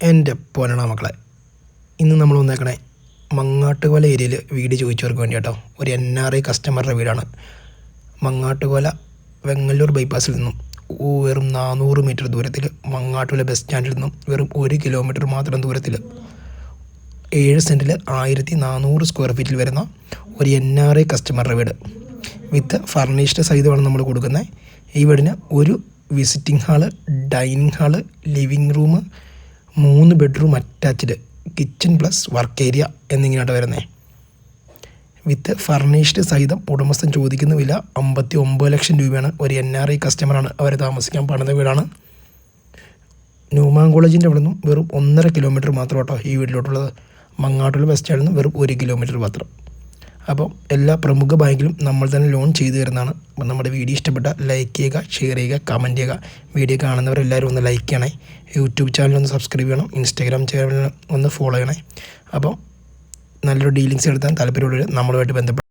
എന്റെ പൊരണാ മക്കളെ ഇന്ന് നമ്മൾ വന്നേക്കണേ മങ്ങാട്ടുകോല ഏരിയയിൽ വീട് ചോദിച്ചവർക്ക് വേണ്ടി കേട്ടോ ഒരു എൻ ആർ ഐ കസ്റ്റമറുടെ വീടാണ്. മങ്ങാട്ടുകോല വെങ്ങല്ലൂർ ബൈപ്പാസിൽ നിന്നും വെറും നാനൂറ് മീറ്റർ ദൂരത്തിൽ മങ്ങാട്ടുകോല ബസ് സ്റ്റാൻഡിൽ നിന്നും വെറും ഒരു കിലോമീറ്റർ മാത്രം ദൂരത്തിൽ ഏഴ് സെന്റിൽ ആയിരത്തി നാനൂറ് സ്ക്വയർ ഫീറ്റിൽ വരുന്ന ഒരു എൻ ആർ ഐ കസ്റ്റമറുടെ വീട്. വിത്ത് ഫർണിഷ്ഡ് സഹിതമാണ് നമ്മൾ കൊടുക്കുന്നത്. ഈ വീടിന് ഒരു visiting hall dining hall living room മൂന്ന് bedroom attached kitchen plus work area എന്നിങ്ങനെയാണ് വരുന്നത് വിത്ത് ഫർണിഷ്ഡ് സഹിതം ഉടമസ്ഥൻ ചോദിക്കുന്ന വില അമ്പത്തി ഒമ്പത് ലക്ഷം രൂപയാണ്. ഒരു എൻ ആർ ഐ കസ്റ്റമറാണ് അവർ താമസിക്കാൻ പണിത വീടാണ്. ന്യൂമാൻ കോളേജിന്റെ അവിടെ നിന്നും വെറും ഒന്നര കിലോമീറ്റർ മാത്രം ഈ വീട്ടിലോട്ടുള്ളത്. മങ്ങാട്ടുള്ള ബസ് സ്റ്റാൻഡിൽ നിന്ന് വെറും ഒരു കിലോമീറ്റർ മാത്രം. അപ്പം എല്ലാ പ്രമുഖ ബാങ്കിലും നമ്മൾ തന്നെ ലോൺ ചെയ്തു തരുന്നതാണ്. അപ്പം നമ്മുടെ വീഡിയോ ഇഷ്ടപ്പെട്ട ലൈക്ക് ചെയ്യുക ഷെയർ ചെയ്യുക കമന്റ് ചെയ്യുക. വീഡിയോ കാണുന്നവരെല്ലാവരും ഒന്ന് ലൈക്ക് ചെയ്യണേ. യൂട്യൂബ് ചാനൽ ഒന്ന് സബ്സ്ക്രൈബ് ചെയ്യണം. ഇൻസ്റ്റാഗ്രാം ചാനൽ ഒന്ന് ഫോളോ ചെയ്യണേ. അപ്പോൾ നല്ലൊരു ഡീലിങ്സ് എടുത്താൽ താല്പര്യമുള്ളവർ നമ്മളുമായിട്ട് ബന്ധപ്പെട്ട്